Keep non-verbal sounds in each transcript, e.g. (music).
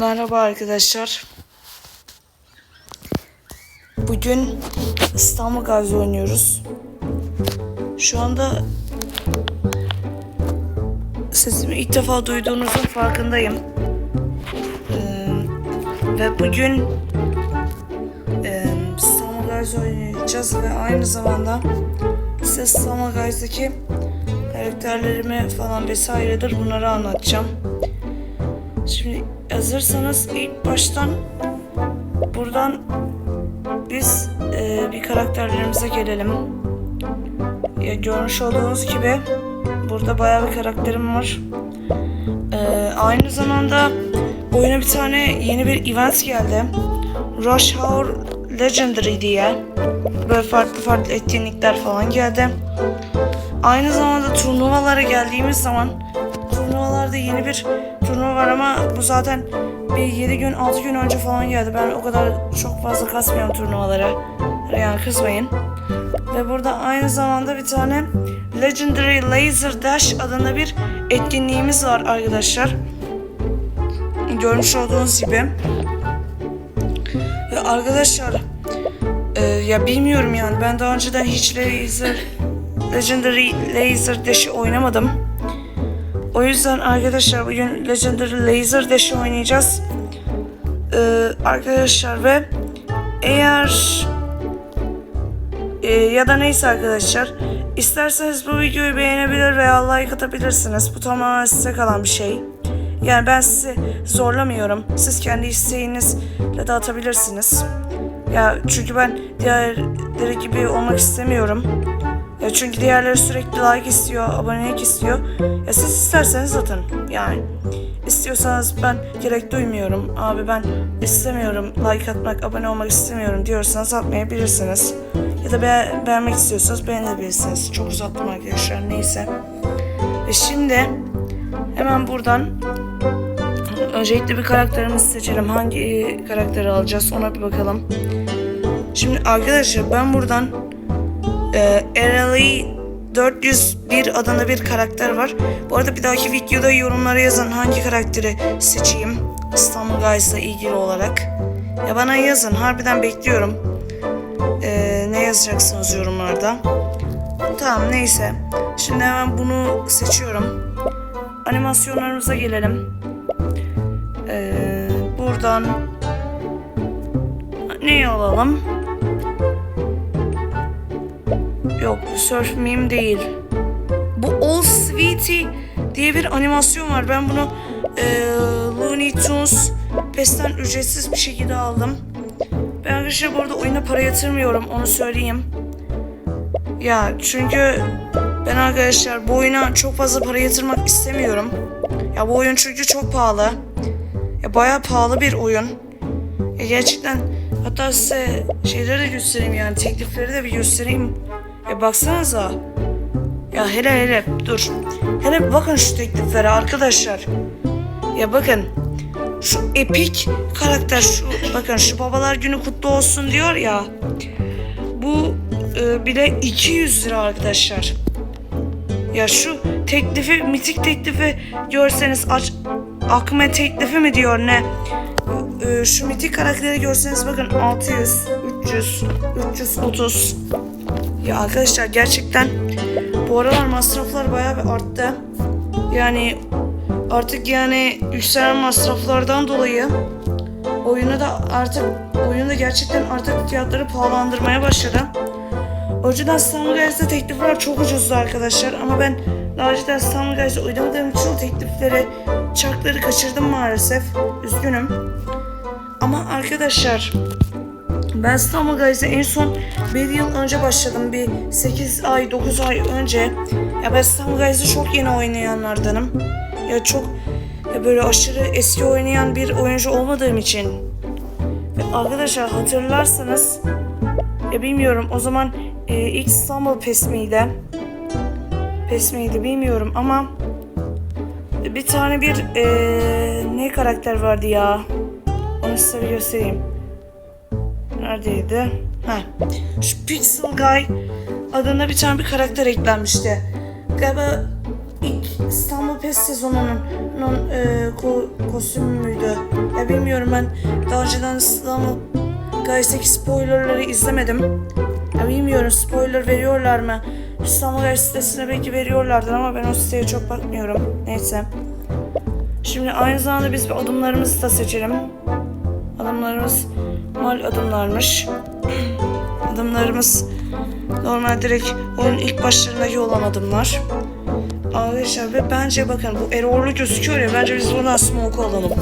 Merhaba arkadaşlar. Bugün İstanbul Gazi oynuyoruz. Şu anda sesimi ilk defa duyduğunuzun farkındayım. Ee, ve bugün e, İstanbul Gazi oynayacağız ve aynı zamanda size İstanbul Gazi'deki karakterlerimi falan vesairedir bunları anlatacağım. Şimdi hazırsanız ilk baştan buradan biz e, bir karakterlerimize gelelim. Ya görmüş olduğunuz gibi burada bayağı bir karakterim var. E, aynı zamanda oyuna bir tane yeni bir event geldi. Rush Hour Legendary diye. Böyle farklı farklı etkinlikler falan geldi. Aynı zamanda turnuvalara geldiğimiz zaman turnuvalarda yeni bir turnuva var ama bu zaten bir 7 gün 6 gün önce falan geldi. Ben o kadar çok fazla kasmıyorum turnuvalara. Yani kızmayın. Ve burada aynı zamanda bir tane Legendary Laser Dash adında bir etkinliğimiz var arkadaşlar. Görmüş olduğunuz gibi. Ve arkadaşlar e, ya bilmiyorum yani ben daha önceden hiç Laser Legendary Laser Dash'i oynamadım. O yüzden arkadaşlar bugün Legendary Laser Dash'i oynayacağız. Ee, arkadaşlar ve eğer e, ya da neyse arkadaşlar isterseniz bu videoyu beğenebilir veya like atabilirsiniz. Bu tamamen size kalan bir şey. Yani ben sizi zorlamıyorum. Siz kendi isteğinizle de atabilirsiniz. Ya çünkü ben diğerleri gibi olmak istemiyorum. Ya çünkü diğerleri sürekli like istiyor, abonelik istiyor. Ya siz isterseniz atın. Yani istiyorsanız ben gerek duymuyorum. Abi ben istemiyorum like atmak, abone olmak istemiyorum diyorsanız atmayabilirsiniz. Ya da be beğenmek istiyorsanız beğenebilirsiniz. Çok uzattım arkadaşlar neyse. Ve şimdi hemen buradan öncelikle bir karakterimizi seçelim. Hangi karakteri alacağız ona bir bakalım. Şimdi arkadaşlar ben buradan e, RLE 401 adında bir karakter var. Bu arada bir dahaki videoda yorumlara yazın hangi karakteri seçeyim. İstanbul Guys'la ilgili olarak. Ya bana yazın. Harbiden bekliyorum. E, ne yazacaksınız yorumlarda. Tamam neyse. Şimdi hemen bunu seçiyorum. Animasyonlarımıza gelelim. E, buradan ne alalım? Yok surf meme değil. Bu All Sweetie diye bir animasyon var. Ben bunu e, Looney Tunes PES'ten ücretsiz bir şekilde aldım. Ben arkadaşlar bu arada oyuna para yatırmıyorum onu söyleyeyim. Ya çünkü ben arkadaşlar bu oyuna çok fazla para yatırmak istemiyorum. Ya bu oyun çünkü çok pahalı. Ya bayağı pahalı bir oyun. Ya gerçekten hatta size şeyleri de göstereyim yani teklifleri de bir göstereyim. Ya baksanıza. Ya hele hele dur. Hele bakın şu tekliflere arkadaşlar. Ya bakın. Şu epik karakter şu bakın şu babalar günü kutlu olsun diyor ya. Bu e, bile 200 lira arkadaşlar. Ya şu teklifi mitik teklifi görseniz aç akme teklifi mi diyor ne? E, şu mitik karakteri görseniz bakın 600, 300, 330. Ya arkadaşlar gerçekten bu aralar masraflar bayağı bir arttı. Yani artık yani yükselen masraflardan dolayı oyunu da artık oyunu da gerçekten artık fiyatları pahalandırmaya başladı. Yüzden İstanbul Guys'da teklifler çok ucuzdu arkadaşlar ama ben daha önceden İstanbul Guys'da oynamadığım için o teklifleri, çarkları kaçırdım maalesef. Üzgünüm. Ama arkadaşlar ben İstanbul Guys'a en son bir yıl önce başladım. Bir 8 ay, 9 ay önce. Ya ben İstanbul Guys'ı çok yeni oynayanlardanım. Ya çok ya böyle aşırı eski oynayan bir oyuncu olmadığım için. Ve arkadaşlar hatırlarsanız ya bilmiyorum o zaman e, ilk İstanbul PES miydi? PES miydi bilmiyorum ama bir tane bir e, ne karakter vardı ya? Onu size göstereyim. Neredeydi? Ha. Şu Pixel Guy adında bir tane bir karakter eklenmişti. Galiba ilk İstanbul Pes sezonunun non, e, ko, kostümü müydü? Ya bilmiyorum ben daha önceden İstanbul Guys'taki spoilerları izlemedim. Ya bilmiyorum spoiler veriyorlar mı? İstanbul Guys sitesine belki veriyorlardır ama ben o siteye çok bakmıyorum. Neyse. Şimdi aynı zamanda biz bir adımlarımızı da seçelim. Adımlarımız mal adımlarmış. Adımlarımız normal direkt oyunun ilk başlarındaki olan adımlar. Arkadaşlar ve bence bakın bu errorlu gözüküyor ya bence biz buradan smoke alalım.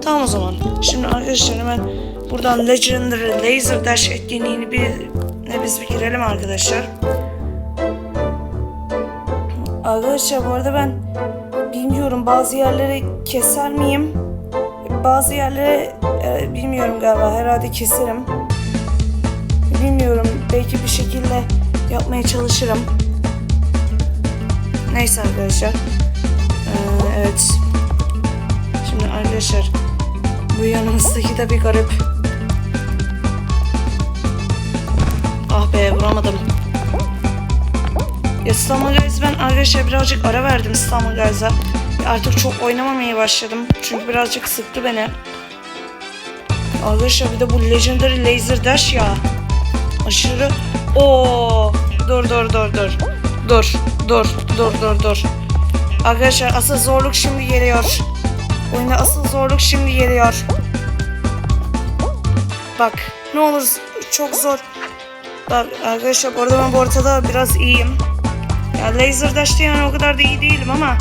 Tamam o zaman. Şimdi arkadaşlar hemen buradan Legendary Laser Dash etkinliğini bir ne biz bir girelim arkadaşlar. Arkadaşlar bu arada ben bilmiyorum bazı yerleri keser miyim? Bazı yerlere e, bilmiyorum galiba herhalde keserim. Bilmiyorum belki bir şekilde yapmaya çalışırım. Neyse arkadaşlar. Ee, evet. Şimdi arkadaşlar bu yanımızdaki de bir garip. Ah be vuramadım. Ya İstanbul Guys ben arkadaşlar birazcık ara verdim İstanbul Guys'a. Artık çok oynamamaya başladım. Çünkü birazcık sıktı beni. Arkadaşlar bir de bu Legendary Laser Dash ya. Aşırı... Oo, dur dur dur dur. Dur dur dur dur dur. Arkadaşlar asıl zorluk şimdi geliyor. Oyunda asıl zorluk şimdi geliyor. Bak ne olur çok zor. Bak arkadaşlar bu arada ben bu ortada biraz iyiyim. Ya laser dash'ta yani o kadar da iyi değilim ama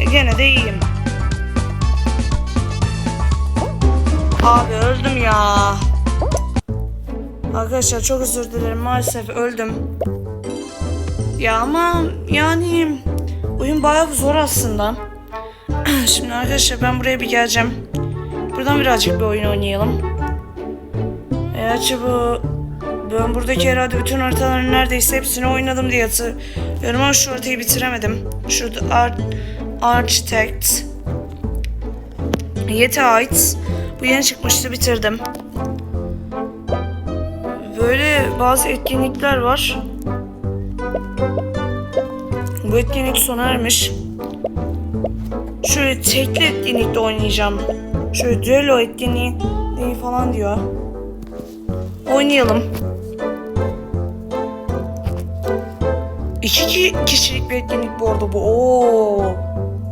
e, gene de iyiyim. Abi öldüm ya. Arkadaşlar çok özür dilerim maalesef öldüm. Ya ama yani oyun bayağı zor aslında. (clears throat) Şimdi arkadaşlar ben buraya bir geleceğim. Buradan birazcık bir oyun oynayalım. Eğer ki bu ben buradaki herhalde bütün haritaların neredeyse hepsini oynadım diye hatırlıyorum ama şu haritayı bitiremedim. Şurada Art, Architect Yeti ait. Bu yeni çıkmıştı bitirdim. Böyle bazı etkinlikler var. Bu etkinlik sona ermiş. Şöyle tekli etkinlikte oynayacağım. Şöyle düello etkinliği falan diyor. Oynayalım. İki ki- kişilik bir etkinlik bu arada bu. Oo.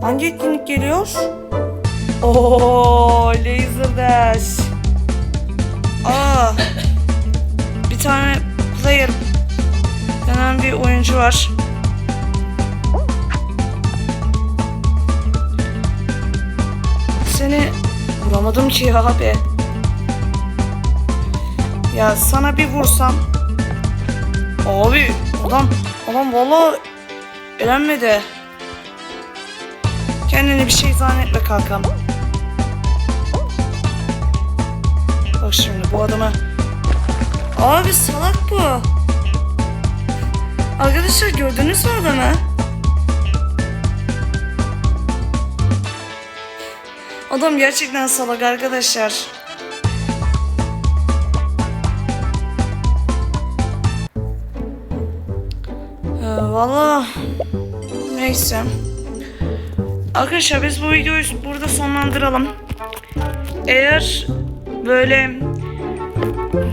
Hangi etkinlik geliyor? Oo, Laser Dash. Aa. Bir tane player denen bir oyuncu var. Seni vuramadım ki ya abi. Ya sana bir vursam. Abi adam adam valla elenmedi. Kendini bir şey zannetme kankam. Bak şimdi bu adama. Abi salak bu. Arkadaşlar gördünüz mü adamı? Adam gerçekten salak arkadaşlar. Ee, Valla neyse. Arkadaşlar biz bu videoyu burada sonlandıralım. Eğer böyle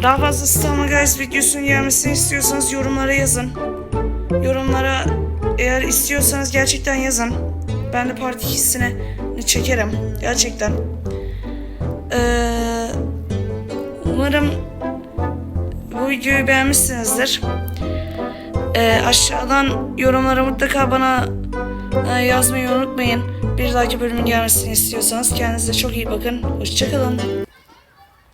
daha fazla Stamina Guys videosunun gelmesini istiyorsanız yorumlara yazın. Yorumlara eğer istiyorsanız gerçekten yazın. Ben de parti hissini çekerim. Gerçekten. Ee, umarım bu videoyu beğenmişsinizdir. Ee, aşağıdan yorumlara mutlaka bana yazmayı unutmayın. Bir dahaki bölümün gelmesini istiyorsanız kendinize çok iyi bakın. Hoşçakalın.